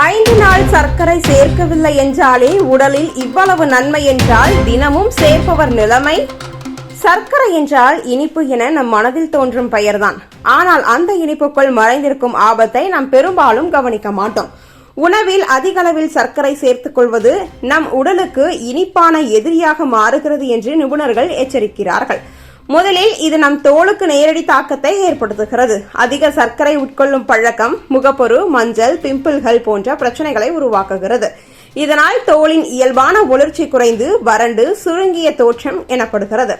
ஐந்து நாள் சர்க்கரை சேர்க்கவில்லை என்றாலே உடலில் இவ்வளவு நன்மை என்றால் தினமும் சேர்ப்பவர் நிலைமை? சர்க்கரை என்றால் இனிப்பு என நம் மனதில் தோன்றும் பெயர்தான். ஆனால் அந்த இனிப்புக்குள் மறைந்திருக்கும் ஆபத்தை நாம் பெரும்பாலும் கவனிக்க மாட்டோம். உணவில் அதிக அளவில் சர்க்கரை சேர்த்துக் கொள்வது நம் உடலுக்கு இனிப்பான எதிரியாக மாறுகிறது என்று நிபுணர்கள் எச்சரிக்கிறார்கள். முதலில் இது நம் தோலுக்கு நேரடி தாக்கத்தை ஏற்படுத்துகிறது. அதிக சர்க்கரை உட்கொள்ளும் பழக்கம் முகப்பொரு மஞ்சள் பிம்பிள்கள் போன்ற பிரச்சனைகளை உருவாக்குகிறது. இதனால் தோலின் இயல்பான ஒளிர்ச்சி குறைந்து வறண்டு சுருங்கிய தோற்றம் எனப்படுகிறது.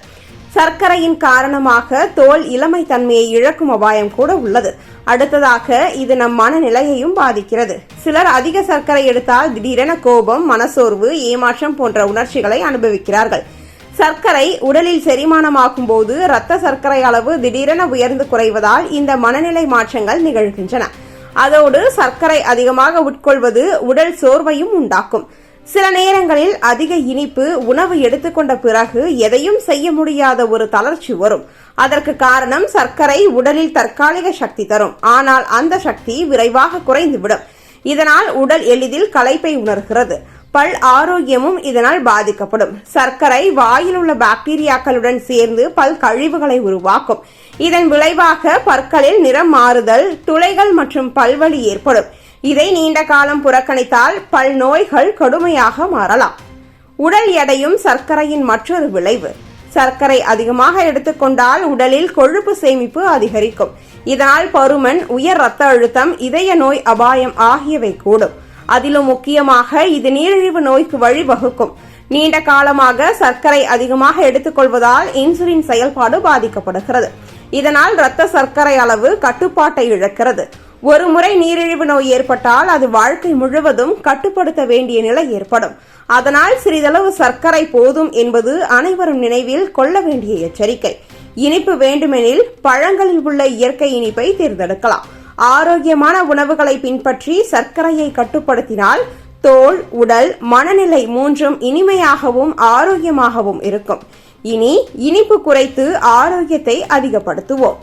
சர்க்கரையின் காரணமாக தோல் இளமை தன்மையை இழக்கும் அபாயம் கூட உள்ளது. அடுத்ததாக இது நம் மனநிலையையும் பாதிக்கிறது. சிலர் அதிக சர்க்கரை எடுத்தால் திடீரென கோபம் மனசோர்வு ஏமாற்றம் போன்ற உணர்ச்சிகளை அனுபவிக்கிறார்கள். சர்க்கரை உடலில் செரிமானமாகும் போது இரத்த சர்க்கரை அளவு திடீரென உயர்ந்து குறைவதால் இந்த மனநிலை மாற்றங்கள் நிகழ்கின்றன. அதோடு சர்க்கரை அதிகமாக உட்கொள்வது உடல் சோர்வையும் உண்டாக்கும். சில நேரங்களில் அதிக இனிப்பு உணவு எடுத்துக்கொண்ட பிறகு எதையும் செய்ய முடியாத ஒரு தளர்ச்சி வரும். அதற்கு காரணம் சர்க்கரை உடலில் தற்காலிக சக்தி தரும். ஆனால் அந்த சக்தி விரைவாக குறைந்துவிடும். இதனால் உடல் எளிதில் களைப்பை உணர்கிறது. பல் ஆரோக்கியமும் இதனால் பாதிக்கப்படும். சர்க்கரை வாயில் உள்ள பாக்டீரியாக்களுடன் சேர்ந்து பல் கழிவுகளை உருவாக்கும். இதன் விளைவாக பற்களில் நிறம் மாறுதல் துளைகள் மற்றும் பல்வலி ஏற்படும். இதை நீண்ட காலம் புறக்கணித்தால் பல் நோய்கள் கடுமையாக மாறலாம். உடல் எடையும் சர்க்கரையின் மற்றொரு விளைவு. சர்க்கரை அதிகமாக எடுத்துக்கொண்டால் உடலில் கொழுப்பு சேமிப்பு அதிகரிக்கும். இதனால் பருமன் உயர் ரத்த அழுத்தம் இதய நோய் அபாயம் ஆகியவை கூடும். அதிலும் முக்கியமாக இது நீரிழிவு நோய்க்கு வழிவகுக்கும். நீண்ட காலமாக சர்க்கரை அதிகமாக எடுத்துக்கொள்வதால் இன்சுலின் செயல்பாடு பாதிக்கப்படுகிறது. இதனால் இரத்த சர்க்கரை அளவு கட்டுப்பாட்டை இழக்கிறது. ஒரு முறை நீரிழிவு நோய் ஏற்பட்டால் அது வாழ்க்கை முழுவதும் கட்டுப்படுத்த வேண்டிய நிலை ஏற்படும். அதனால் சிறிதளவு சர்க்கரை போதும் என்பது அனைவரும் நினைவில் கொள்ள வேண்டிய எச்சரிக்கை. இனிப்பு வேண்டுமெனில் பழங்களில் உள்ள இயற்கை இனிப்பை தேர்ந்தெடுக்கலாம். ஆரோக்கியமான உணவுகளை பின்பற்றி சர்க்கரையை கட்டுப்படுத்தினால் தோல் உடல் மனநிலை மூன்றும் இனிமையாகவும் ஆரோக்கியமாகவும் இருக்கும். இனி இனிப்பு குறைத்து ஆரோக்கியத்தை அதிகப்படுத்துவோம்.